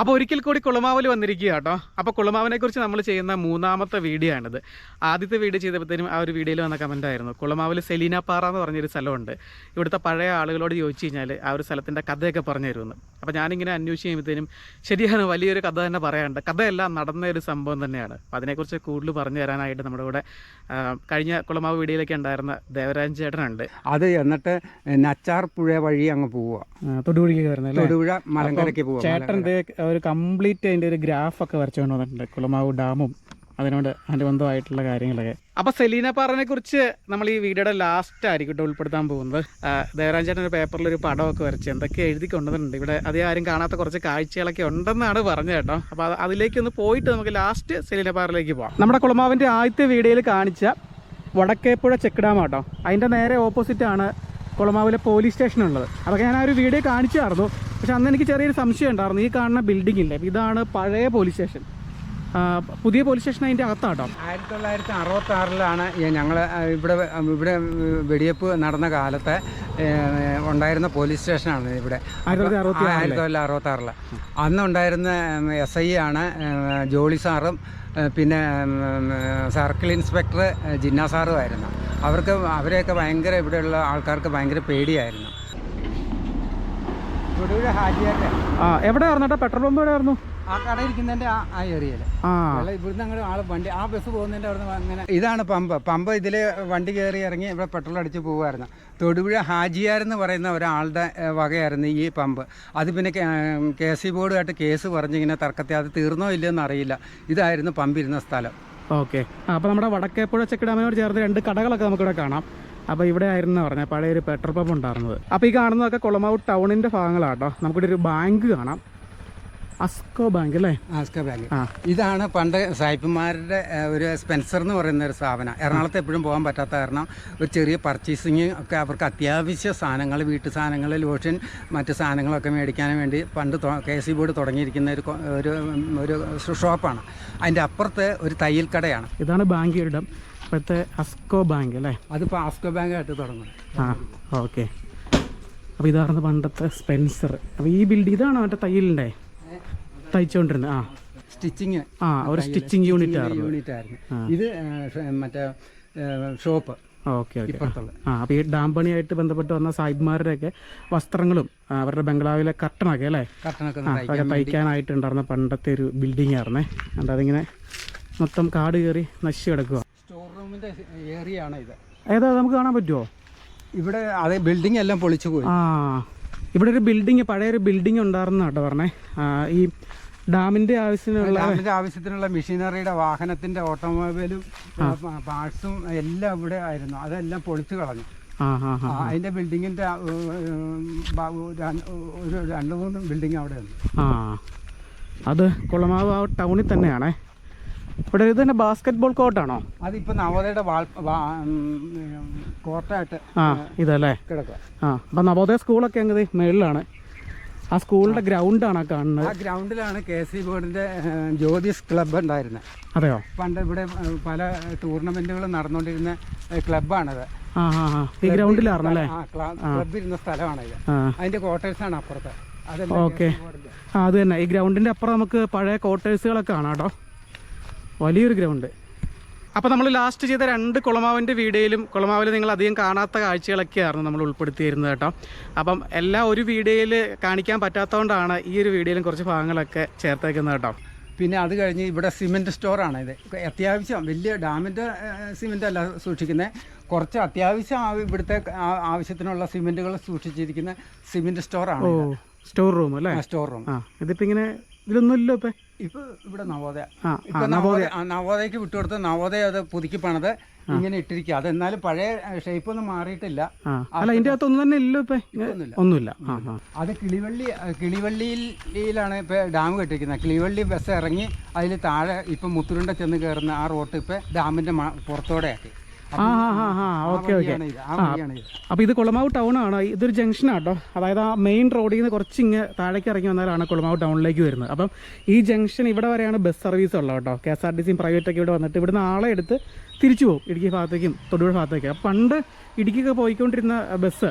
അപ്പോൾ ഒരിക്കൽ കൂടി കുളമാവൽ വന്നിരിക്കുക കേട്ടോ അപ്പോൾ കുളമാവിനെക്കുറിച്ച് നമ്മൾ ചെയ്യുന്ന മൂന്നാമത്തെ വീഡിയോ ആണിത്. ആദ്യത്തെ വീഡിയോ ചെയ്തപ്പോഴത്തേനും ആ ഒരു വീഡിയോയിൽ വന്ന കമന്റ് ആയിരുന്നു. കുളമാവൽ സെലീന പാറ എന്ന് പറഞ്ഞൊരു സ്ഥലമുണ്ട്. ഇവിടുത്തെ പഴയ ആളുകളോട് ചോദിച്ചു കഴിഞ്ഞാൽ ആ ഒരു സ്ഥലത്തിന്റെ കഥയൊക്കെ പറഞ്ഞു തരുമെന്ന് അപ്പോൾ ഞാനിങ്ങനെ അന്വേഷിച്ച് കഴിയുമ്പോഴത്തേനും ശരിയാണ് വലിയൊരു കഥ തന്നെ പറയാനുണ്ട്. കഥയെല്ലാം നടന്ന ഒരു സംഭവം തന്നെയാണ്. അപ്പോൾ അതിനെക്കുറിച്ച് കൂടുതൽ പറഞ്ഞു തരാനായിട്ട് നമ്മുടെ കൂടെ കഴിഞ്ഞ കുളമാവ് വീഡിയോയിലൊക്കെ ഉണ്ടായിരുന്ന ദേവരാജൻ ചേട്ടനുണ്ട്. അത് എന്നിട്ട് നച്ചാർ പുഴ വഴി അങ്ങ് പോവുക തൊടുപുഴയ്ക്ക് തൊടുപുഴ മലങ്കരയ്ക്ക് പോവുക ചേട്ടന്റെ ഒരു കംപ്ലീറ്റ് അതിന്റെ ഒരു ഗ്രാഫൊക്കെ വരച്ചു കൊണ്ട് വന്നിട്ടുണ്ട്. കുളമാവ് ഡാമും അതിനോട് അനുബന്ധമായിട്ടുള്ള കാര്യങ്ങളൊക്കെ. അപ്പോൾ സെലീന പാറനെ കുറിച്ച് നമ്മൾ ഈ വീഡിയോയുടെ ലാസ്റ്റ് ആയിരിക്കും ഉൾപ്പെടുത്താൻ പോകുന്നത്. ദേവരാജ് പേപ്പറിൽ ഒരു പടമൊക്കെ വരച്ച് എന്തൊക്കെ എഴുതി കൊണ്ടുവന്നിട്ടുണ്ട്. ഇവിടെ അധികം ആരും കാണാത്ത കുറച്ച് കാഴ്ചകളൊക്കെ ഉണ്ടെന്നാണ് പറഞ്ഞത് കേട്ടോ. അതിലേക്ക് ഒന്ന് പോയിട്ട് നമുക്ക് ലാസ്റ്റ് സെലീന പാറയിലേക്ക് പോകാം നമ്മുടെ കുളമാവിന്റെ ആദ്യത്തെ വീഡിയോയിൽ കാണിച്ച വടക്കേപ്പുഴ ചെക്ക് ഡാം കേട്ടോ അതിന്റെ നേരെ ഓപ്പോസിറ്റാണ് കുളമാവിലെ പോലീസ് സ്റ്റേഷൻ ഉള്ളത് അതൊക്കെ ഞാൻ ആ ഒരു വീഡിയോ കാണിച്ചായിരുന്നു. പക്ഷെ അന്ന് എനിക്ക് ചെറിയൊരു സംശയം ഉണ്ടായിരുന്നു. ഈ കാണുന്ന ബിൽഡിംഗ് ഇല്ലേ? ഇതാണ് പഴയ പോലീസ് സ്റ്റേഷൻ പുതിയ പോലീസ് സ്റ്റേഷൻ അതിന്റെ അകത്താട്ടോ? ആയിരത്തി തൊള്ളായിരത്തി അറുപത്തി ആറിലാണ് ഞങ്ങൾ ഇവിടെ ഇവിടെ വെടിയപ്പ് നടന്ന കാലത്തെ ഉണ്ടായിരുന്ന പോലീസ് സ്റ്റേഷനാണ് ഇവിടെ. ആയിരത്തി തൊള്ളായിരത്തി അറുപത്തി ആറിൽ അന്നുണ്ടായിരുന്ന എസ് ഐ ആണ് ജോളി സാറും പിന്നെ സർക്കിൾ ഇൻസ്പെക്ടർ ജിന്നാ ജിന്ന സാറും ആയിരുന്നു അവർക്ക് അവരെയൊക്കെ ഭയങ്കര ഇവിടെയുള്ള ആൾക്കാർക്ക് ഭയങ്കര പേടിയായിരുന്നു. ആ എവിടെ ആയിരുന്നു പെട്രോൾ പമ്പ് എവിടെ ആയിരുന്നു? ആ കട ആ ആ ഏരിയയിൽ ആ. ഇവിടുന്ന് അങ്ങോട്ട് ആൾ വണ്ടി ആ ബസ് അങ്ങനെ. ഇതാണ് പമ്പ്. പമ്പ് ഇതിലെ വണ്ടി കയറി ഇറങ്ങി ഇവിടെ പെട്രോൾ അടിച്ച് പോകുമായിരുന്നു തൊടുപുഴ ഹാജിയാർ എന്ന് പറയുന്ന ഒരാളുടെ വകയായിരുന്നു ഈ പമ്പ്. അത് പിന്നെ കെ സി ബോർഡുമായിട്ട് കേസ് പറഞ്ഞിങ്ങനെ തർക്കത്തെ അത് തീർന്നോ ഇല്ലയെന്ന് അറിയില്ല. ഇതായിരുന്നു പമ്പിരുന്ന സ്ഥലം. ഓക്കെ. അപ്പൊ നമ്മുടെ വടക്കേപ്പുഴ ചെക്ക് ഡാമിനോട് ചേർന്ന് രണ്ട് കടകളൊക്കെ നമുക്കിവിടെ കാണാം. അപ്പൊ ഇവിടെ ആയിരുന്നു പറഞ്ഞാൽ പഴയ ഒരു പെട്രോൾ പമ്പ് ഉണ്ടായിരുന്നത്. അപ്പൊ ഈ കാണുന്നതൊക്കെ കൊളമാവ് ടൗണിന്റെ ഭാഗങ്ങളാട്ടോ. നമുക്കിവിടെ ഒരു ബാങ്ക് കാണാം. അസ്കോ ബാങ്ക് അല്ലേ? അസ്കോ ബാങ്ക്. ഇതാണ് പണ്ട് സായിപ്പുമാരുടെ ഒരു സ്പെൻസർ എന്ന് പറയുന്ന ഒരു സ്ഥാപനം. എറണാകുളത്ത് എപ്പോഴും പോകാൻ പറ്റാത്ത കാരണം ഒരു ചെറിയ പർച്ചേസിങ് ഒക്കെ അവർക്ക് അത്യാവശ്യ സാധനങ്ങൾ വീട്ടു സാധനങ്ങൾ ലോഷൻ മറ്റ് സാധനങ്ങളൊക്കെ മേടിക്കാൻ വേണ്ടി പണ്ട് കെ സി ബോർഡ് തുടങ്ങിയിരിക്കുന്ന ഒരു ഒരു ഒരു ഷോപ്പാണ്. അതിന്റെ അപ്പുറത്ത് ഒരു തയ്യൽ കടയാണ്. ഇതാണ് ബാങ്ക് ഇടം ഇപ്പോഴത്തെ അസ്കോ ബാങ്ക് അല്ലേ? അതിപ്പോൾ ബാങ്ക് ബാങ്കായിട്ട് തുടങ്ങും ആ ഓക്കെ. അപ്പോൾ ഇതായിരുന്നു പണ്ടത്തെ സ്പെൻസർ. അപ്പോൾ ഈ ബിൽഡിംഗ് ഇതാണോ മറ്റേ തയ്യലിന്റെ? തയ്ച്ചുകൊണ്ടിരുന്നത്. ആ. സ്റ്റിച്ചിങ്. ആ ഒരു സ്റ്റിച്ചിങ് യൂണിറ്റ് ആയിരുന്നു യൂണിറ്റ് ആയിരുന്നു ഇത് മറ്റേ ഷോപ്പ്. Okay okay. ആ അപ്പോൾ ഈ ഡാം പണിയായിട്ട് ബന്ധപ്പെട്ട് വന്ന സാഹിബ്മാരുടെയൊക്കെ വസ്ത്രങ്ങളും അവരുടെ ബംഗ്ലാവിലെ കട്ടണൊക്കെ അല്ലേ? അതൊക്കെ തയ്ക്കാനായിട്ടുണ്ടായിരുന്ന പണ്ടത്തെ ഒരു ബിൽഡിംഗ് ആയിരുന്നേ എന്നിട്ട് അതിങ്ങനെ മൊത്തം കാട് കയറി നശിച്ചു കിടക്കുക സ്റ്റോർ റൂമിന്റെ ഏരിയ ആണ് ഇത്? ഏതാ നമുക്ക് കാണാൻ പറ്റുമോ ഇവിടെ അതേ ബിൽഡിംഗ് എല്ലാം പൊളിച്ചു പോയി. ആ. ഇവിടെ ഒരു ബിൽഡിങ് പഴയ ഒരു ബിൽഡിംഗ് ഉണ്ടായിരുന്ന കേട്ടോ പറഞ്ഞേ. ഈ ഡാമിന്റെ ആവശ്യത്തിനുള്ള ഡാമിന്റെ ആവശ്യത്തിനുള്ള മെഷീനറിയുടെ വാഹനത്തിന്റെ ഓട്ടോമൊബൈലും പാർട്സും എല്ലാം ഇവിടെ ആയിരുന്നു. അതെല്ലാം പൊളിച്ചു കളഞ്ഞു. അതിന്റെ ബിൽഡിങ്ങിന്റെ ഒരു- രണ്ട് മൂന്ന് ബിൽഡിംഗ് അവിടെ ഉണ്ട്. ആ. അത് കുളമാവ് ആ ടൗണിൽ തന്നെയാണേ. ഇവിടെ ഇത് തന്നെ ബാസ്കറ്റ് ബോൾ കോർട്ടാണോ അതിപ്പോ നവോദയയുടെ കോർട്ടായിട്ട് ആ ഇതല്ലേ? കിടക്കുക ആ അപ്പൊ നവോദയ സ്കൂളൊക്കെ അങ്ങ് മേളിലാണ്. ആ സ്കൂളിന്റെ ഗ്രൗണ്ടാണ് കാണുന്നത്. ആ ഗ്രൗണ്ടിലാണ് കെ സി ബോർഡിന്റെ ജ്യോതിഷ് ജ്യോതിസ് ക്ലബ്ബ് ഉണ്ടായിരുന്നത് അതെയോ? പണ്ട് ഇവിടെ പല ടൂർണമെന്റുകളും നടന്നുകൊണ്ടിരുന്ന ക്ലബാണത് ക്ലബ്ബാണത്. ഈ ഗ്രൗണ്ടിലാണ് ആ ക്ലബ്ബ് ഇരുന്ന സ്ഥലമാണ് ഇത് അതിന്റെ ക്വാർട്ടേഴ്സാണ് അപ്പുറത്ത് ഓക്കെ. അത് തന്നെ. ഈ ഗ്രൗണ്ടിന്റെ അപ്പുറം നമുക്ക് പഴയ ക്വാർട്ടേഴ്സുകളൊക്കെ കാണാം കേട്ടോ. വലിയൊരു ഗ്രൗണ്ട്. അപ്പോൾ നമ്മൾ ലാസ്റ്റ് ചെയ്ത രണ്ട് കുളമാവിന്റെ വീഡിയോയിലും കുളമാവിൽ നിങ്ങൾ അധികം കാണാത്ത കാഴ്ചകളൊക്കെയായിരുന്നു നമ്മൾ ഉൾപ്പെടുത്തിയിരുന്നത് കേട്ടോ. അപ്പം എല്ലാം ഒരു വീഡിയോയിൽ കാണിക്കാൻ പറ്റാത്തതുകൊണ്ടാണ് ഈ ഒരു വീഡിയോയിലും കുറച്ച് ഭാഗങ്ങളൊക്കെ ചേർത്തേക്കുന്നത് കേട്ടോ. പിന്നെ അത് കഴിഞ്ഞ് ഇവിടെ സിമെന്റ് സ്റ്റോറാണ് ഇത്. അത്യാവശ്യം വലിയ ഡാമിന്റെ സിമെന്റ് അല്ല സൂക്ഷിക്കുന്നത് കുറച്ച് അത്യാവശ്യം ഇവിടുത്തെ ആവശ്യത്തിനുള്ള സിമെന്റുകൾ സൂക്ഷിച്ചിരിക്കുന്ന സിമെന്റ് സ്റ്റോറാണ് സ്റ്റോർ റൂം അല്ലേ? സ്റ്റോർ റൂം ആ ഇതിപ്പോൾ ഇങ്ങനെ ഇതിലൊന്നും ഇപ്പൊ. ഇപ്പൊ ഇവിടെ നവോദയ. ഇപ്പൊ നവോദയ നവോദയക്ക് വിട്ടുകൊടുത്ത് നവോദയ അത് പുതുക്കി പണിത് ഇങ്ങനെ ഇട്ടിരിക്കുക അത് എന്നാലും പഴയ ഷേപ്പ് ഒന്നും മാറിയിട്ടില്ല. അല്ല അതിന്റെ അകത്ത് ഒന്നും തന്നെ ഇല്ല ഇപ്പൊ. ഒന്നുമില്ല. അത് കിളിവള്ളി കിളിവള്ളിയിലാണ് ഇപ്പൊ ഡാം കെട്ടിരിക്കുന്നത്. കിളിവള്ളി ബസ് ഇറങ്ങി അതിൽ താഴെ ഇപ്പൊ മുത്തുരുണ്ട ചെന്ന് കയറുന്ന ആ റോട്ട് ഇപ്പൊ ഡാമിന്റെ പുറത്തോടെ ആക്കി. ആ ആ ആ ഓക്കെ ഓക്കെ. അപ്പോൾ ഇത് കുളമാവ് ടൗൺ ആണ്. ഇതൊരു ജംഗ്ഷനാണ് ആട്ടോ. അതായത് ആ മെയിൻ റോഡിൽ നിന്ന് കുറച്ച് ഇങ്ങ് താഴേക്ക് ഇറങ്ങി വന്നാലാണ് കുളമാവ് ടൗണിലേക്ക് വരുന്നത്. അപ്പം ഈ ജംഗ്ഷൻ ഇവിടെ വരെയാണ് ബസ് സർവീസ് ഉള്ളത് കേട്ടോ. കെ എസ് ആർ ടി സിയും പ്രൈവറ്റ് ഒക്കെ ഇവിടെ വന്നിട്ട് ഇവിടുന്ന് ആളെ എടുത്ത് തിരിച്ചു പോകും. ഇടുക്കി ഭാഗത്തേക്കും തൊടുപുഴ ഭാഗത്തേക്കും. അപ്പം പണ്ട് ഇടുക്കിയൊക്കെ പോയിക്കൊണ്ടിരുന്ന ബസ്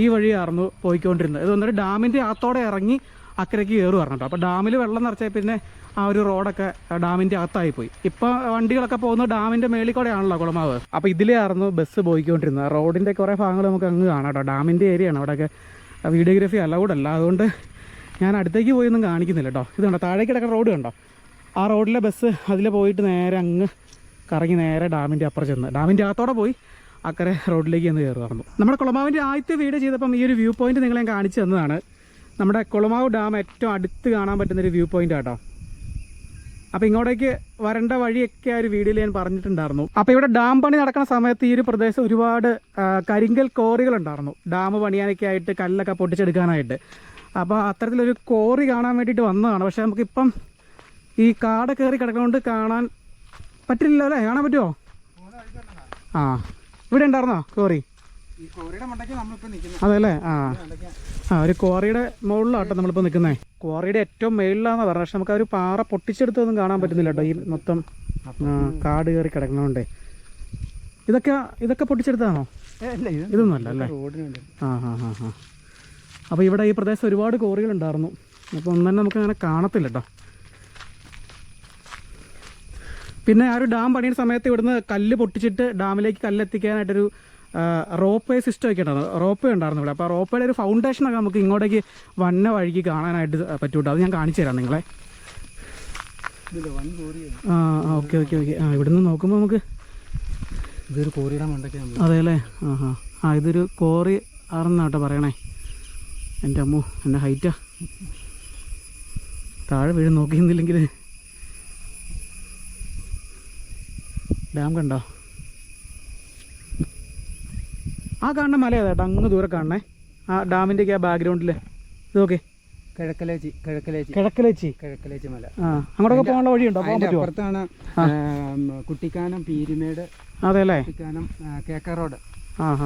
ഈ വഴിയായിരുന്നു പോയിക്കൊണ്ടിരുന്നത്. ഇത് വന്നിട്ട് ഡാമിന്റെ അകത്തോടെ ഇറങ്ങി അക്കരയ്ക്ക് കയറി പറഞ്ഞു കേട്ടോ അപ്പോൾ ഡാമിൽ വെള്ളം നിറച്ചാൽ പിന്നെ ആ ഒരു റോഡൊക്കെ ഡാമിന്റെ അകത്തായി പോയി ഇപ്പോൾ വണ്ടികളൊക്കെ പോകുന്നത് ഡാമിന്റെ മേളിൽ കൂടെയാണല്ലോ കുളമാവ്. അപ്പോൾ ഇതിലായിരുന്നു ബസ് പോയിക്കൊണ്ടിരുന്നത്. റോഡിന്റെ കുറേ ഭാഗങ്ങൾ നമുക്ക് അങ്ങ് കാണാം കേട്ടോ. ഡാമിന്റെ ഏരിയയാണ് അവിടെയൊക്കെ. വീഡിയോഗ്രാഫി അലൗഡ് അല്ല. അതുകൊണ്ട് ഞാൻ അടുത്തേക്ക് പോയൊന്നും കാണിക്കുന്നില്ല കേട്ടോ. ഇതുണ്ടോ താഴേക്ക് കിടക്കുന്ന റോഡ് കണ്ടോ? ആ റോഡിലെ ബസ് അതിൽ പോയിട്ട് നേരെ അങ്ങ് കറങ്ങി നേരെ ഡാമിന്റെ അപ്പുറം ചെന്ന്. ഡാമിന്റെ അകത്തോടെ പോയി അക്കരെ റോഡിലേക്ക് ചെന്ന് നടന്നു നമ്മുടെ കുളമാവിന്റെ ആദ്യത്തെ വീട് ചെയ്തപ്പം ഈ ഒരു വ്യൂ പോയിന്റ് നിങ്ങളെ കാണിച്ചു തന്നതാണ്. നമ്മുടെ കുളമാവ് ഡാം ഏറ്റവും അടുത്ത് കാണാൻ പറ്റുന്നൊരു വ്യൂ പോയിന്റ് കേട്ടോ അപ്പോൾ ഇങ്ങോട്ടേക്ക് വരേണ്ട വഴിയൊക്കെ ആ ഒരു വീഡിയോയിൽ ഞാൻ പറഞ്ഞിട്ടുണ്ടായിരുന്നു. അപ്പോൾ ഇവിടെ ഡാം പണി നടക്കുന്ന സമയത്ത് ഈ ഒരു പ്രദേശം ഒരുപാട് കരിങ്കൽ കോറികൾ ഉണ്ടായിരുന്നു. ഡാം പണിയാനൊക്കെ ആയിട്ട് കല്ലൊക്കെ പൊട്ടിച്ചെടുക്കാനായിട്ട്. അപ്പോൾ അത്തരത്തിലൊരു കോറി കാണാൻ വേണ്ടിയിട്ട് വന്നതാണ്. പക്ഷേ നമുക്കിപ്പം ഈ കാട് കയറി കിടക്കുന്നതുകൊണ്ട് കാണാൻ പറ്റില്ലല്ലോ അല്ലേ? കാണാൻ പറ്റുമോ ആ. ഇവിടെ ഉണ്ടായിരുന്നോ കോറി? ഈ കോറിയുടെ മണ്ടയ്ക്ക് നമ്മളിപ്പോൾ നിൽക്കുന്നത്. അതെ അല്ലേ ആ ആ ഒരു ക്വാറിയുടെ മുകളിലാട്ടോ നമ്മളിപ്പോൾ നിൽക്കുന്നത് ക്വാറിയുടെ ഏറ്റവും മേളിലാന്ന് പറഞ്ഞത്. പക്ഷെ നമുക്ക് ആ ഒരു പാറ പൊട്ടിച്ചെടുത്തൊന്നും കാണാൻ പറ്റുന്നില്ല കേട്ടോ. ഈ മൊത്തം കാട് കയറി കിടക്കണോണ്ടേ. ഇതൊക്കെ ഇതൊക്കെ പൊട്ടിച്ചെടുത്താണോ ഇതൊന്നും അല്ല അല്ലേ? ആ ഹാ ഹാ ഹാ അപ്പോൾ ഇവിടെ ഈ പ്രദേശം ഒരുപാട് കോറികളുണ്ടായിരുന്നു അപ്പോൾ ഒന്നും തന്നെ നമുക്ക് അങ്ങനെ കാണത്തില്ല കേട്ടോ. പിന്നെ ആ ഒരു ഡാം പണിയുന്ന സമയത്ത് ഇവിടുന്ന് കല്ല് പൊട്ടിച്ചിട്ട് ഡാമിലേക്ക് കല്ലെത്തിക്കാനായിട്ടൊരു റോപ്പ് വേ സിസ്റ്റം ഒക്കെ ഉണ്ടായിരുന്നു. റോപ്പ് വേ ഉണ്ടായിരുന്നു ഇവിടെ. അപ്പോൾ റോപ്പ് വേയുടെ ഒരു ഫൗണ്ടേഷനൊക്കെ നമുക്ക് ഇങ്ങോട്ടേക്ക് വന്ന വഴിക്ക് കാണാനായിട്ട് പറ്റൂട്ടോ? അത് ഞാൻ കാണിച്ചു തരാം നിങ്ങളെ. ആ ഓക്കെ ഓക്കെ ഓക്കെ. ആ ഇവിടുന്ന് നോക്കുമ്പോൾ നമുക്ക് ഇതൊരു കോറിയുടെ മണ്ടൊക്കെ അതെ അല്ലേ ആ ഹാ ആ ഇതൊരു കോറി ആണെന്നാട്ടോ പറയണേ. എന്റെ അമ്മു എന്റെ ഹൈറ്റാ. താഴെ വീഴും നോക്കിയിരുന്നില്ലെങ്കിൽ ഡാം കണ്ടോ? ആ കാണുന്ന മല ഏതാ? അങ്ങ് ദൂരെ കാണണേ. ആ ഡാമിന്റെയൊക്കെ ആ ബാക്ക്ഗ്രൗണ്ടിൽ ഇത് കിഴക്കലേച്ചി കിഴക്കലേച്ചി. കിഴക്കലേച്ചി. കിഴക്കിലേച്ചി മല. ആ അങ്ങോട്ടൊക്കെ പോകാനുള്ള വഴിയുണ്ടോ? പറ്റുമോ അപ്പുറത്താണ് കുട്ടിക്കാനം പീരുമേട് അതെ അല്ലേ കുട്ടിക്കാനം കേക്ക റോഡ്.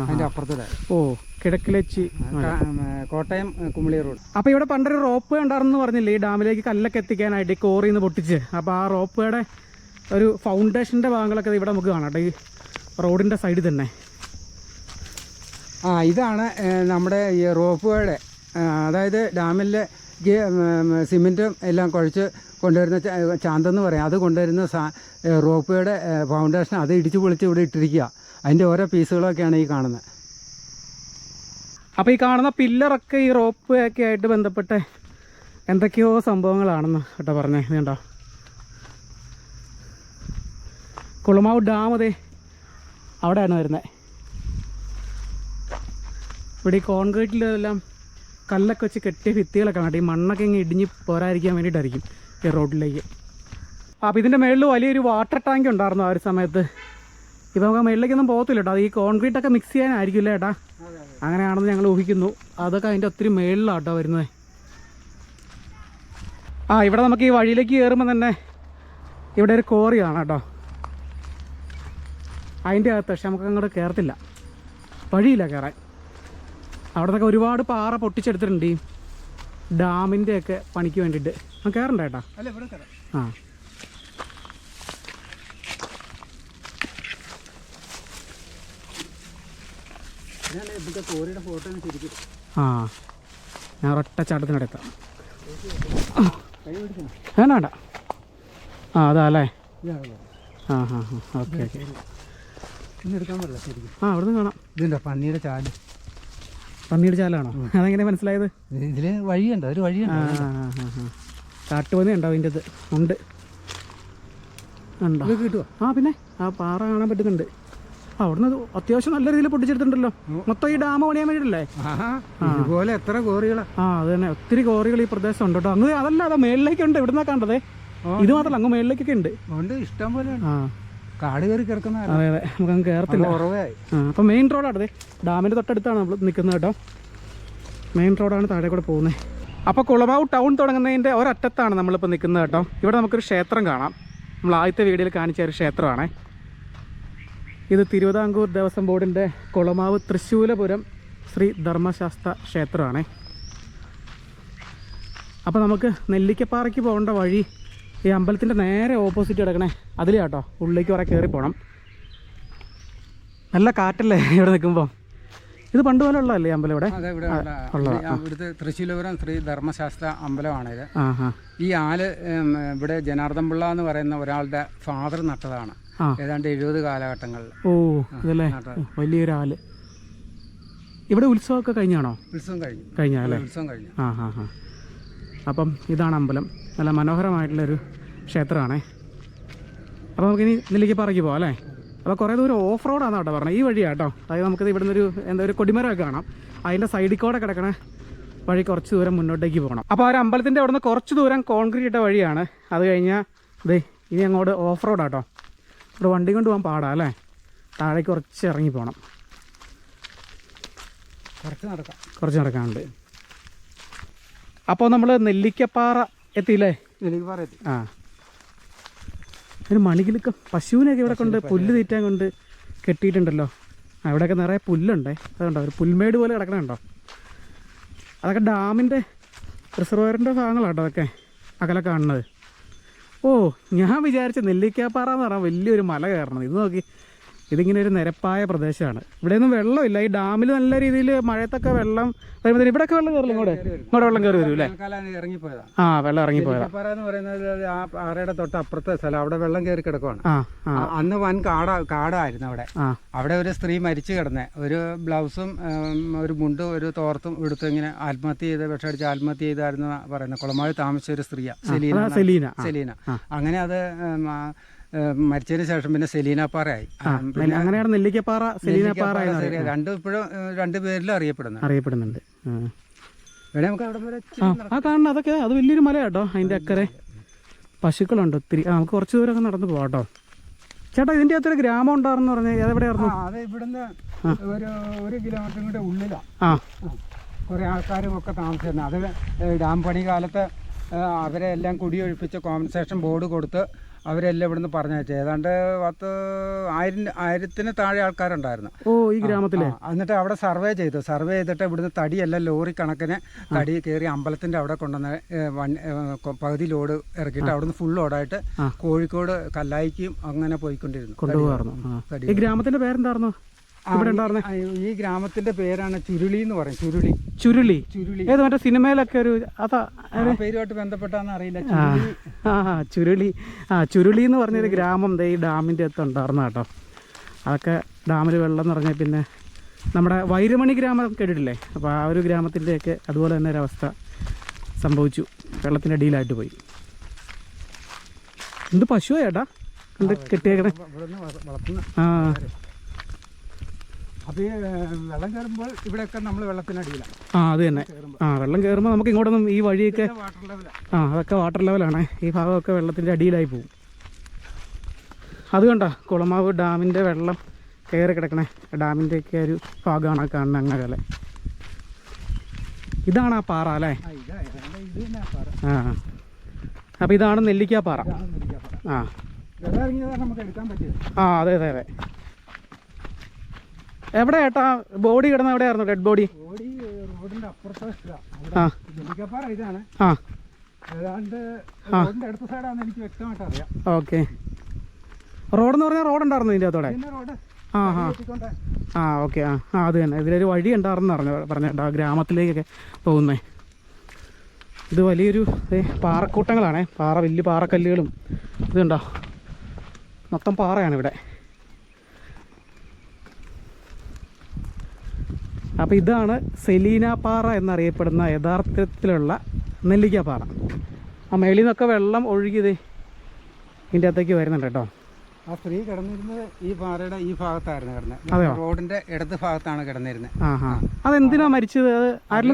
അതിന്റെ അപ്പുറത്തൂടെ. ഓ കിഴക്കിലേച്ചി കോട്ടയം കുമളി റോഡ്. അപ്പോൾ ഇവിടെ പണ്ടൊരു റോപ്പ് ഉണ്ടായിരുന്നു പറഞ്ഞില്ലേ ഈ ഡാമിലേക്ക് കല്ലൊക്കെ എത്തിക്കാനായിട്ട് ഈ കോറിന്ന് നിന്ന് പൊട്ടിച്ച്. അപ്പോൾ ആ റോപ്പ് വേയുടെ ഒരു ഫൗണ്ടേഷന്റെ ഭാഗങ്ങളൊക്കെ ഇവിടെ നമുക്ക് കാണാം. കേട്ടോ ഈ റോഡിന്റെ സൈഡിൽ തന്നെ. ആ ഇതാണ് നമ്മുടെ ഈ റോപ്പുകളുടെ അതായത് ഡാമിലെ സിമെന്റും എല്ലാം കുഴച്ച് കൊണ്ടുവരുന്ന ചാന്തെന്ന് പറയാം. അത് കൊണ്ടുവരുന്ന സാ റോപ്പുകളുടെ ഫൗണ്ടേഷൻ അത് ഇടിച്ച് പൊളിച്ച് ഇവിടെ ഇട്ടിരിക്കുക അതിന്റെ ഓരോ പീസുകളൊക്കെയാണ് ഈ കാണുന്നത്. അപ്പോൾ ഈ കാണുന്ന പില്ലറൊക്കെ ഈ റോപ്പ് ഒക്കെ ആയിട്ട് ബന്ധപ്പെട്ട് എന്തൊക്കെയോ സംഭവങ്ങളാണെന്ന് കേട്ടോ പറഞ്ഞേ. ഇത് കണ്ടോ? കുളമാവ് ഡാം അതെ. അവിടെയാണ് വരുന്നത്. ഇവിടെ ഈ കോൺക്രീറ്റിലെല്ലാം കല്ലൊക്കെ വെച്ച് കെട്ടിയ ഭിത്തികളൊക്കെ കാണട്ടെ ഈ മണ്ണൊക്കെ ഇങ്ങനെ ഇടിഞ്ഞ് പോരാതിരിക്കാൻ വേണ്ടിയിട്ടായിരിക്കും ഈ റോഡിലേക്ക്. അപ്പോൾ ഇതിന്റെ മുകളിൽ വലിയൊരു വാട്ടർ ടാങ്ക് ഉണ്ടായിരുന്നു ആ ഒരു സമയത്ത്. ഇപ്പം നമുക്ക് മുകളിലേക്കൊന്നും പോകത്തില്ല കേട്ടോ അത് ഈ കോൺക്രീറ്റ് ഒക്കെ മിക്സ് ചെയ്യാനായിരിക്കും അല്ലേ ഏട്ടാ? അങ്ങനെയാണെന്ന് ഞങ്ങൾ ഊഹിക്കുന്നു. അതൊക്കെ അതിന്റെ ഒത്തിരി മേളിലാട്ടോ വരുന്നത് ആ ഇവിടെ നമുക്ക് ഈ വഴിയിലേക്ക് കയറുമ്പോൾ തന്നെ ഇവിടെ ഒരു കോറിയാണ് കേട്ടോ അതിന്റെ അകത്ത് പക്ഷെ നമുക്ക് അങ്ങോട്ട് കയറത്തില്ല വഴിയില്ല കയറാൻ അവിടെ നിന്നൊക്കെ ഒരുപാട് പാറ പൊട്ടിച്ചെടുത്തിട്ടുണ്ട് ഈ ഡാമിന്റെ ഒക്കെ പണിക്ക് വേണ്ടിയിട്ട്. ആ കയറണ്ട തരാം ആ. ആ. ഞാൻ ചാട്ടത്തിനടുത്താം കൈ പിടിക്കണം വേണ്ട വേണ്ട. ആ അതാ അല്ലേ ആ ഹാ ഹാ ഓക്കെ ഓക്കെ. ആ അവിടെ അവിടുന്ന് കാണാം. ഇതിന്റെ പന്നിയുടെ ചാൽ? പന്നിയുടെ ചാലാണോ? അതെങ്ങനെ മനസ്സിലായത്? ഇതിൽ വഴിയുണ്ട് ഒരു വഴിയുണ്ട്. കാട്ടുപന്നി ഉണ്ടോ അതിന്റെ അത് ഉണ്ട്. ഉണ്ടോ? കിട്ടുമോ ആ പിന്നെ? ആ പാറ കാണാൻ പറ്റുന്നുണ്ട്. അവിടുന്ന് അത് അത്യാവശ്യം നല്ല രീതിയിൽ പൊട്ടിച്ചെടുത്തിട്ടുണ്ടല്ലോ. മൊത്തം ഈ ഡാം പണിയാൻ വേണ്ടിട്ടല്ലേ ഇതുപോലെ എത്ര കോറികളാ? ആ അത് തന്നെ. ഒത്തിരി കോറികൾ ഈ പ്രദേശം ഉണ്ട് കേട്ടോ. അങ്ങ് അതല്ല അതാ മേളിലേക്കുണ്ട്. ഇവിടുന്ന് കണ്ടതേ. ഇത് മാത്രമല്ല അങ്ങ് മേളിലേക്കൊക്കെ ഉണ്ട്. ഉണ്ട് ഇഷ്ടം പോലെ ആ. കാട് കയറി കിടക്കുന്ന അതെ അതെ. നമുക്ക് അങ്ങ് കയറത്തില്ല ആ അപ്പോൾ മെയിൻ റോഡാണ് ഡാമിന്റെ ഡാമിന്റെ തൊട്ടടുത്താണ് നമ്മൾ നിൽക്കുന്നത് കേട്ടോ. മെയിൻ റോഡാണ് താഴെ കൂടെ പോകുന്നത്. അപ്പോൾ കുളമാവ് ടൗൺ തുടങ്ങുന്നതിന്റെ ഒരറ്റത്താണ് നമ്മളിപ്പോൾ നിൽക്കുന്നത് കേട്ടോ. ഇവിടെ നമുക്കൊരു ക്ഷേത്രം കാണാം. നമ്മൾ ആദ്യത്തെ വീഡിയോയിൽ കാണിച്ച ഒരു ക്ഷേത്രമാണ്. ഇത് തിരുവിതാംകൂർ ദേവസ്വം ബോർഡിന്റെ കുളമാവ് തൃശ്ശൂലപുരം ശ്രീ ധർമ്മശാസ്ത്ര ക്ഷേത്രമാണ്. അപ്പോൾ നമുക്ക് നെല്ലിക്കപ്പാറയ്ക്ക് പോകേണ്ട വഴി ഈ അമ്പലത്തിന്റെ നേരെ ഓപ്പോസിറ്റ് കിടക്കണേ. അതിൽ കേട്ടോ ഉള്ളിലേക്ക് കുറേ കയറി പോകണം നല്ല കാറ്റല്ലേ ഇവിടെ നിൽക്കുമ്പോൾ ഇത് പണ്ട് പോലെ ഉള്ളതല്ലേ അമ്പലം ഇവിടെ? ഇവിടുത്തെ തൃശ്ശൂലപുരം ശ്രീ ധർമ്മശാസ്ത്ര അമ്പലമാണിത് ഇത്. ഈ ആൽ ഇവിടെ ജനാർദ്ദൻ പിള്ള എന്ന് പറയുന്ന ഒരാളുടെ ഫാദർ നട്ടതാണ്. ഏതാണ്ട് എഴുപത് കാലഘട്ടങ്ങളിൽ. ഓ ഇതല്ലേ? വലിയൊരു ആൽ ഇവിടെ ഉത്സവമൊക്കെ കഴിഞ്ഞാണോ? ഉത്സവം കഴിഞ്ഞു. കഴിഞ്ഞാ അല്ലേ? ഉത്സവം കഴിഞ്ഞു. ആ ഹാ ഹാ അപ്പം ഇതാണ് അമ്പലം. നല്ല മനോഹരമായിട്ടുള്ളൊരു ക്ഷേത്രമാണേ. അപ്പോൾ നമുക്കിനി നെല്ലിക്കപ്പാറയ്ക്ക് പോകാം അല്ലേ? അപ്പോൾ കുറേ ദൂരം ഓഫ് റോഡാണ് കേട്ടോ പറഞ്ഞത്. ഈ വഴിയാണ് കേട്ടോ അതായത് നമുക്കിത് ഇവിടെ നിന്നൊരു എന്താ ഒരു കൊടിമരമൊക്കെ കാണാം. അതിന്റെ സൈഡിൽ കൂടെ കിടക്കണ വഴി കുറച്ച് ദൂരം മുന്നോട്ടേക്ക് പോകണം. അപ്പോൾ ആ ഒരു അമ്പലത്തിന്റെ അവിടെ നിന്ന് കുറച്ച് ദൂരം കോൺക്രീറ്റ് ഇട്ട വഴിയാണ്. അത് കഴിഞ്ഞാൽ ദേ ഇനി അങ്ങോട്ട് ഓഫ് റോഡാട്ടോ ഇവിടെ വണ്ടി കൊണ്ട് പോകാൻ പാടാ അല്ലേ? താഴേക്ക് കുറച്ച് ഇറങ്ങി പോകണം. കുറച്ച് നടക്കാം. കുറച്ച് നടക്കാനുണ്ട്. അപ്പോൾ നമ്മൾ നെല്ലിക്കപ്പാറ എത്തിയില്ലേ? നെല്ലിക്കപ്പാറ എത്തി. ആ. ഒരു മണികിലുക്കം പശുവിനൊക്കെ ഇവിടെ കൊണ്ട് പുല്ല് തീറ്റാൻ കൊണ്ട് കെട്ടിയിട്ടുണ്ടല്ലോ. അവിടെയൊക്കെ ഇവിടെയൊക്കെ നിറയെ പുല്ലുണ്ടേ. അതുണ്ടോ ഒരു പുൽമേട് പോലെ കിടക്കണുണ്ടോ അതൊക്കെ ഡാമിന്റെ റിസർവയറിന്റെ ഭാഗങ്ങളാട്ടോ അതൊക്കെ അകലെ കാണുന്നത്. ഓ ഞാൻ വിചാരിച്ച നെല്ലിക്കാപ്പാറ എന്ന് പറഞ്ഞാൽ വലിയൊരു മല കയറണം ഇത് നോക്കി. ഇതിങ്ങനെ ഒരു നിരപ്പായ പ്രദേശമാണ്. ഇവിടെ ഒന്നും വെള്ളമില്ല. ഈ ഡാമിൽ നല്ല രീതിയിൽ മഴയത്തൊക്കെ വെള്ളം വരുമ്പോൾ ഇവിടെയൊക്കെ വെള്ളം കയറില്ല ഇങ്ങോട്ട്? ഇങ്ങോട്ട് വെള്ളം കയറി വരും അല്ലേ? ഇറങ്ങി ഇറങ്ങിപ്പോയതാ. ആ വെള്ളം ഇറങ്ങിപ്പോയതാണ് പറയുന്നത് ആ പാറയുടെ തൊട്ട് അപ്പുറത്തെ സ്ഥലം. അവിടെ വെള്ളം കയറി കിടക്കുവാണ്. അന്ന് വൻ കാട കാടായിരുന്നു അവിടെ. അവിടെ ഒരു സ്ത്രീ മരിച്ചു കിടന്നേ. ഒരു ബ്ലൗസും ഒരു മുണ്ടും ഒരു തോർത്തും എടുത്ത് ഇങ്ങനെ ആത്മഹത്യ ചെയ്ത് വിഷമടിച്ച് ആത്മഹത്യ ചെയ്തായിരുന്നു പറയുന്നത് കുളമായി താമസിച്ച ഒരു സ്ത്രീയാ. സെലീന സെലീന. സെലീന. അങ്ങനെ അത് മരിച്ചതിന് ശേഷം പിന്നെ സെലീന പാറയായി. ആ, നെല്ല് അങ്ങനെയാണ് നെല്ലിക്കപ്പാറ സെലീന പാറ നെല്ലിക്കപ്പാറ അറിയ- രണ്ടും ഇപ്പോഴും രണ്ടു പേരിലും അറിയപ്പെടുന്നു അറിയപ്പെടുന്നുണ്ട്. ആ. വേണേ നമുക്ക് അവിടെ വരെ ആ കാണുന്ന അതൊക്കെ അത് വലിയൊരു മല കേട്ടോ അതിന്റെ അക്കരെ. പശുക്കളുണ്ട് ഒത്തിരി. ആ നമുക്ക് കുറച്ച് ദൂരമൊക്കെ നടന്നു പോകാം കേട്ടോ ചേട്ടാ ഇതിന്റെ അത്ര ഗ്രാമം ഉണ്ടായിരുന്നു പറഞ്ഞു. അതെവിടെയായിരുന്നു അത് ഇവിടുന്ന് ഒരു ഒരു കിലോമീറ്റർ കൂടെ ഉള്ളിലാണ് ആ. കുറേ ആൾക്കാരും ഒക്കെ താമസിച്ചിരുന്നു. അത് ഡാം പണി കാലത്ത് അവരെ എല്ലാം കുടിയൊഴിപ്പിച്ച് കോമ്പൻസേഷൻ ബോർഡ് കൊടുത്ത് അവരെല്ലാം ഇവിടുന്ന് പറഞ്ഞയച്ചു. ഏതാണ്ട് പത്ത് ആയിരം ആയിരത്തിന് താഴെ ആൾക്കാരുണ്ടായിരുന്നു. ഓ ഈ ഗ്രാമത്തിലെ? ആ, എന്നിട്ട് അവിടെ സർവേ ചെയ്തു. സർവേ ചെയ്തിട്ട് ഇവിടുന്ന് തടിയെല്ലാം ലോറി കണക്കിന് തടി കയറി അമ്പലത്തിന്റെ അവിടെ കൊണ്ടുവന്ന പകുതി ലോഡ് ഇറക്കിയിട്ട് അവിടുന്ന് ഫുൾ ലോഡായിട്ട്. കോഴിക്കോട് കല്ലായിക്കും അങ്ങനെ പോയിക്കൊണ്ടിരുന്നു. ഗ്രാമത്തിന്റെ പേരെന്തായിരുന്നു? ഇവിടെ ഈ- ഈ ഗ്രാമത്തിന്റെ പേരാണ് ചുരുളി എന്ന് പറയും. ചുരുളി. ചുരുളി. ചുരുളി. ഏത് മറ്റേ സിനിമയിലൊക്കെ ഒരു അതാ പേരുമായിട്ട് ബന്ധപ്പെട്ടാന്ന് അറിയില്ല. ആ ചുരുളി. ആ ചുരുളി. എന്ന് പറഞ്ഞൊരു ഗ്രാമം ഈ ഡാമിന്റെ അടുത്ത് ഉണ്ടായിരുന്ന കേട്ടോ. അതൊക്കെ ഡാമിൽ വെള്ളം നിറഞ്ഞ പിന്നെ നമ്മുടെ വൈരമണി ഗ്രാമം കേട്ടിട്ടില്ലേ? അപ്പോൾ ആ ഒരു ഗ്രാമത്തിന്റെയൊക്കെ അതുപോലെ തന്നെ ഒരവസ്ഥ സംഭവിച്ചു. വെള്ളത്തിന്റെ അടിയിലായിട്ട് പോയി. എന്ത് പശുവാ ചേട്ടാ? എന്ത് കെട്ടിയേക്കണേ? ആ. ഈ വെള്ളം കയറുമ്പോൾ ഇവിടെയൊക്കെ നമ്മൾ വെള്ളത്തിനടിയിലാണ് ആ അത് തന്നെ. ആ വെള്ളം കയറുമ്പോൾ നമുക്ക് ഇങ്ങോട്ടൊന്നും ഈ വഴിയൊക്കെ വാട്ടർ ലെവലാണ് ആ. അതൊക്കെ വാട്ടർ ലെവലാണ് ഈ ഭാഗമൊക്കെ വെള്ളത്തിന്റെ അടിയിലായി പോകും അത് കണ്ട കുളമാവ് ഡാമിന്റെ വെള്ളം കയറി കിടക്കണേ. ഡാമിന്റെയൊക്കെ ഒരു ഭാഗമാണ് കാണുന്നത് അങ്ങനെ ഇതാണ് ആ പാറ അല്ലേ? ആ അപ്പോൾ ഇതാണ് നെല്ലിക്ക പാറ. നെല്ലിക്കാപ്പാറ. ആ. ആ അതെ അതെ അതെ. എവിടെ ഏട്ടാ? ബോഡി കിടന്ന എവിടെയായിരുന്നു? Dead body? റോഡിന്റെ അപ്പുറത്തെ. ആ. ഏതാണ്ട് റോഡിന്റെ അടുത്ത സൈഡാണെന്ന് എനിക്ക് വ്യക്തമായിട്ട് അറിയാം. ഓക്കെ. റോഡെന്ന് പറഞ്ഞാൽ റോഡ് ഉണ്ടായിരുന്നു ഇതിന്റെ അകത്തോടെ ആ ആ. എത്തിക്കൊണ്ട്. ആ ഓക്കെ. ആ ആ അത് തന്നെ. ഇതിലൊരു വഴി ഉണ്ടായിരുന്നു പറഞ്ഞു പറഞ്ഞേട്ടാ ഗ്രാമത്തിലേക്കൊക്കെ പോകുന്നേ. ഇത് വലിയൊരു പാറക്കൂട്ടങ്ങളാണേ. പാറ വലിയ പാറക്കല്ലുകളും. ഇതുണ്ടോ? മൊത്തം പാറയാണ് ഇവിടെ അപ്പോൾ ഇതാണ് സെലീന പാറ എന്നറിയപ്പെടുന്ന യഥാർത്ഥത്തിലുള്ള നെല്ലിക്ക ആ മേളിൽ നിന്നൊക്കെ വെള്ളം ഒഴുകിയത് ഇതിന്റെ അകത്തേക്ക് വരുന്നുണ്ട് കേട്ടോ. ആ സ്ത്രീ കിടന്നിരുന്നത് ഈ പാറയുടെ ഈ ഭാഗത്തായിരുന്നു കിടന്നത്. റോഡിന്റെ ഇടത് ഭാഗത്താണ് കിടന്നിരുന്നത്. അതെന്തിനാ മരിച്ചത്?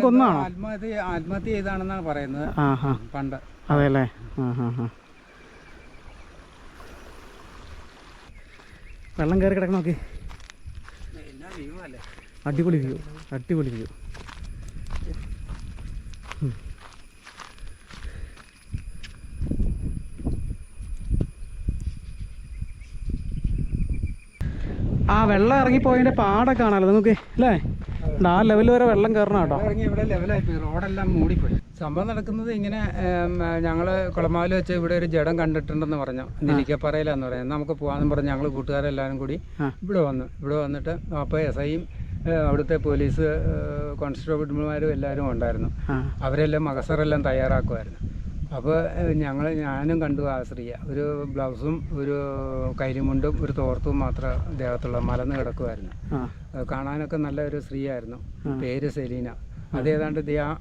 കൊന്നാണോ ആത്മഹത്യ ആത്മഹത്യ ചെയ്താണെന്നാണ് പറയുന്നത്. പണ്ട്. അതെ അല്ലേ ആ ഹാ ഹാ വെള്ളം കയറി കിടക്കണോക്കെ അടിപൊളി വ്യൂ അടിപൊളി വ്യൂ. ആ വെള്ളം ഇറങ്ങിപ്പോയതിന്റെ പാടൊക്കെ കാണാമല്ലോ നിങ്ങൾക്ക് അല്ലേ? ആ ലെവൽ വരെ വെള്ളം കയറണം കേട്ടോ. ഇവിടെ ലെവലായി പോയി റോഡെല്ലാം മൂടിപ്പോയി. സംഭവം നടക്കുന്നത് ഇങ്ങനെ ഞങ്ങൾ കുളമാവിൽ വെച്ച് ഇവിടെ ഒരു ജഡം കണ്ടിട്ടുണ്ടെന്ന് പറഞ്ഞു. നിലിക്കപ്പാറയിലാന്ന് പറയുന്നത്. നമുക്ക് പോകാമെന്ന് പറഞ്ഞ് ഞങ്ങൾ കൂട്ടുകാരെല്ലാവരും കൂടി. ഇവിടെ വന്നു. ഇവിടെ വന്നിട്ട് അപ്പോൾ എസ് ഐയും അവിടുത്തെ പോലീസ് കോൺസ്റ്റബിൾമാരും എല്ലാവരും ഉണ്ടായിരുന്നു. അവരെല്ലാം മകസറെല്ലാം തയ്യാറാക്കുമായിരുന്നു. അപ്പോൾ ഞങ്ങൾ ഞാനും കണ്ടു ആ സ്ത്രീയെ. ഒരു ബ്ലൗസും ഒരു കരിമുണ്ടും ഒരു തോർത്തും മാത്രം ദേഹത്തുള്ള മലന്ന് കിടക്കുമായിരുന്നു. കാണാനൊക്കെ നല്ല ഒരു സ്ത്രീയായിരുന്നു പേര് സെലീന. അതേതാണ്ട്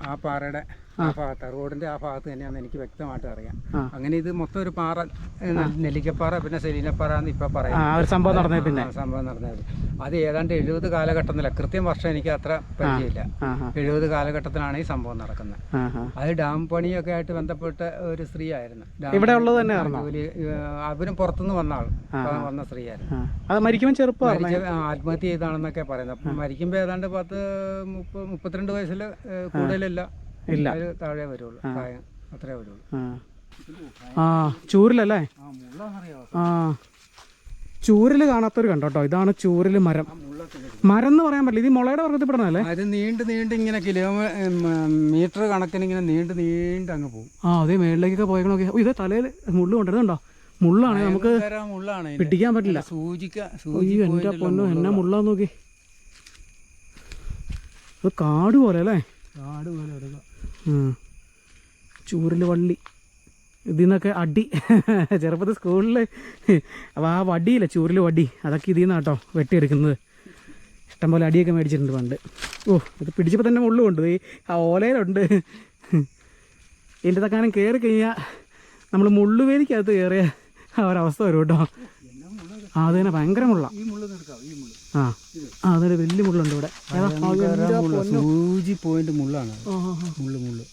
ആ പാറയുടെ ആ. ഭാഗത്ത് റോഡിന്റെ ആ ഭാഗത്ത് തന്നെയാണെന്ന് എനിക്ക് വ്യക്തമായിട്ട് അറിയാം. അങ്ങനെ ഇത് മൊത്തം ഒരു പാറ നെല്ലിക്കപ്പാറ പിന്നെ സെലീനപ്പാറ എന്ന് ഇപ്പൊ പറയാം. സംഭവം നടന്നത് പിന്നെ. സംഭവം നടന്നത് അത് ഏതാണ്ട് എഴുപത് കാലഘട്ടത്തില. കൃത്യം വർഷം എനിക്ക് അത്ര പരിചയമില്ല. എഴുപത് കാലഘട്ടത്തിലാണ് ഈ സംഭവം നടക്കുന്നത്. അത് ഡാം പണിയൊക്കെ ആയിട്ട് ബന്ധപ്പെട്ട ഒരു സ്ത്രീ ആയിരുന്നു ഇവിടെ ഉള്ളത് തന്നെ? ജോലി അവരും പുറത്തുനിന്ന് വന്ന ആൾ വന്ന സ്ത്രീ ആയിരുന്നു അത് മരിക്കുമ്പോൾ ചെറുപ്പം ആത്മഹത്യ ചെയ്താണെന്നൊക്കെ പറയുന്നത്. മരിക്കുമ്പോ മരിക്കുമ്പോൾ ഏതാണ്ട് പത്ത് മുപ്പ മുപ്പത്തിരണ്ട് വയസ്സിൽ കൂടുതലില്ല. ഇല്ല. താഴെ വരുള്ളൂ. അത്രേ വരുള്ളൂ. ആ. ചൂരിലല്ലേ? ആ ചൂരിൽ കാണാത്തൊരു കണ്ടോ കേട്ടോ ഇതാണ് ചൂരിൽ മരം. മരം എന്ന് പറയാൻ പറ്റില്ല. ഇത് മുളയുടെ മുളയുടെ വർഗത്തിൽപ്പെടുന്നതല്ലേ അത് നീണ്ട് നീണ്ട് ഇങ്ങനെ കിലോമീറ്റർ കണക്കിന് ഇങ്ങനെ നീണ്ട് നീണ്ട് അങ്ങ് പോകും ആ അതേ മേളിലേക്കൊക്കെ പോയേക്കണോ ഓ ഇതേ തലയിൽ മുള്ളു കൊണ്ടിരുന്നുണ്ടോ മുള്ളാണ്. നമുക്ക് പിടിക്കാൻ പറ്റില്ല. എന്റെ പൊന്നു എന്നാ മുള്ളാന്ന് നോക്കി. അത് കാട് പോലെ അല്ലേ? കാട് പോലെ എടുക്കുക ചൂരിൽ വള്ളി. ഇതിൽ നിന്നൊക്കെ അടി. ചെറുപ്പത്തിൽ സ്കൂളിൽ അപ്പോൾ ആ വടിയില്ല ചൂരിൽ വടി അതൊക്കെ ഇതിൽ നിന്നാട്ടോ വെട്ടിയെടുക്കുന്നത്. ഇഷ്ടംപോലെ അടിയൊക്കെ മേടിച്ചിട്ടുണ്ട് പണ്ട്. ഓ ഇത് പിടിച്ചപ്പോൾ തന്നെ മുള്ളുണ്ട് ഈ ആ ഓലയിലുണ്ട്. ഇതിന്റെ തക്കാനും കയറി കഴിഞ്ഞാൽ നമ്മൾ മുള്ളുവേലിക്കകത്ത് കയറിയ ആ ഒരവസ്ഥ വരും കേട്ടോ. ആ അത് തന്നെ ഭയങ്കര മുള്ള ആ. ആ അതൊരു വലിയ മുള്ളുണ്ട് ഇവിടെ. സൂചി പോയിന്റ് മുള്ളാണ്. മുള്ള് മുള്ള്.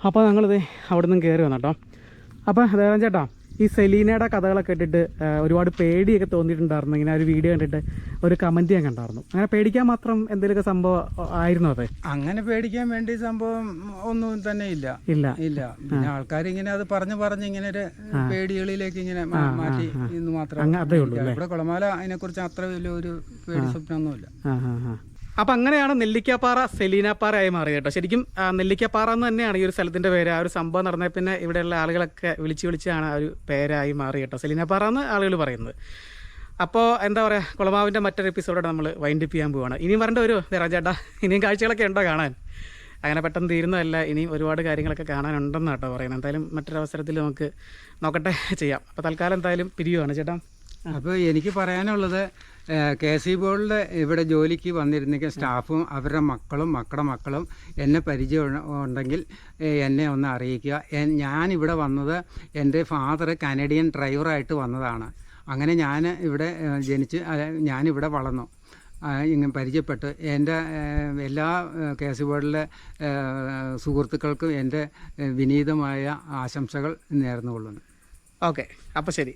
അപ്പോൾ ഞങ്ങളിത് അവിടെ നിന്ന് കയറി വന്നു കേട്ടോ അപ്പോൾ ദേവൻ ചേട്ടാ ഈ സെലീനയുടെ കഥകളൊക്കെ കേട്ടിട്ട് ഒരുപാട് പേടിയൊക്കെ തോന്നിയിട്ടുണ്ടായിരുന്നു. ഇങ്ങനെ ഒരു വീഡിയോ കണ്ടിട്ട് ഒരു കമന്റ് ഞാൻ കണ്ടായിരുന്നു. അങ്ങനെ പേടിക്കാൻ മാത്രം എന്തെങ്കിലുമൊക്കെ സംഭവം ആയിരുന്നു അത്? അങ്ങനെ പേടിക്കാൻ വേണ്ടി സംഭവം ഒന്നും തന്നെ ഇല്ല. ഇല്ല. ഇല്ല. പിന്നെ ആൾക്കാർ ഇങ്ങനെ അത് പറഞ്ഞു പറഞ്ഞ് ഇങ്ങനെ ഒരു പേടികളിലേക്ക് ഇങ്ങനെ മാറ്റി എന്ന് മാത്രം ഇവിടെ കുളമാല അതിനെക്കുറിച്ച് അത്ര വലിയ ഒരു പേടി സ്വപ്നമൊന്നുമില്ല. അപ്പം അങ്ങനെയാണ് നെല്ലിക്കാപ്പാറ സെലീനാപ്പാറയായി മാറിയത് കേട്ടോ. ശരിക്കും നെല്ലിക്കാപ്പാറ എന്ന് തന്നെയാണ് ഈ ഒരു സ്ഥലത്തിന്റെ പേര്. ആ ഒരു സംഭവം നടന്നേ പിന്നെ ഇവിടെയുള്ള ആളുകളൊക്കെ വിളിച്ച് വിളിച്ചാണ് ആ ഒരു പേരായി മാറി കേട്ടോ സെലീനാപ്പാറ എന്ന് ആളുകൾ പറയുന്നത്. അപ്പോൾ എന്താ പറയുക കുളമാവിന്റെ മറ്റൊരു എപ്പിസോഡോടെ നമ്മൾ വൈൻഡപ്പ് ചെയ്യാൻ പോവുകയാണ് ഇനിയും വരേണ്ട ഒരു ചേട്ടാ. ഇനിയും കാഴ്ചകളൊക്കെ ഉണ്ടോ കാണാൻ? അങ്ങനെ പെട്ടെന്ന് തീരുന്നതല്ല ഇനിയും ഒരുപാട് കാര്യങ്ങളൊക്കെ കാണാനുണ്ടെന്നാട്ടോ പറയുന്നത്. എന്തായാലും മറ്റൊരവസരത്തിൽ നമുക്ക് നോക്കട്ടെ ചെയ്യാം. അപ്പോൾ തൽക്കാലം എന്തായാലും പിരിയുവാണ് ചേട്ടാ. അപ്പോൾ എനിക്ക് പറയാനുള്ളത് കെ സി ബോർഡിൽ ഇവിടെ ജോലിക്ക് വന്നിരുന്നെങ്കിൽ സ്റ്റാഫും അവരുടെ മക്കളും മക്കളുടെ മക്കളും എന്നെ പരിചയം ഉണ്ടെങ്കിൽ എന്നെ ഒന്ന് അറിയിക്കുക. ഞാൻ ഇവിടെ വന്നത് എന്റെ ഫാദർ കനഡിയൻ ഡ്രൈവറായിട്ട് വന്നതാണ്. അങ്ങനെ ഞാൻ ഇവിടെ ജനിച്ച് ഞാനിവിടെ വളർന്നു. ഇങ്ങനെ പരിചയപ്പെട്ട്. എന്റെ എല്ലാ കെ സി ബോർഡിലെ സുഹൃത്തുക്കൾക്കും എന്റെ വിനീതമായ ആശംസകൾ നേർന്നുകൊള്ളുന്നു. ഓക്കെ. അപ്പോൾ ശരി.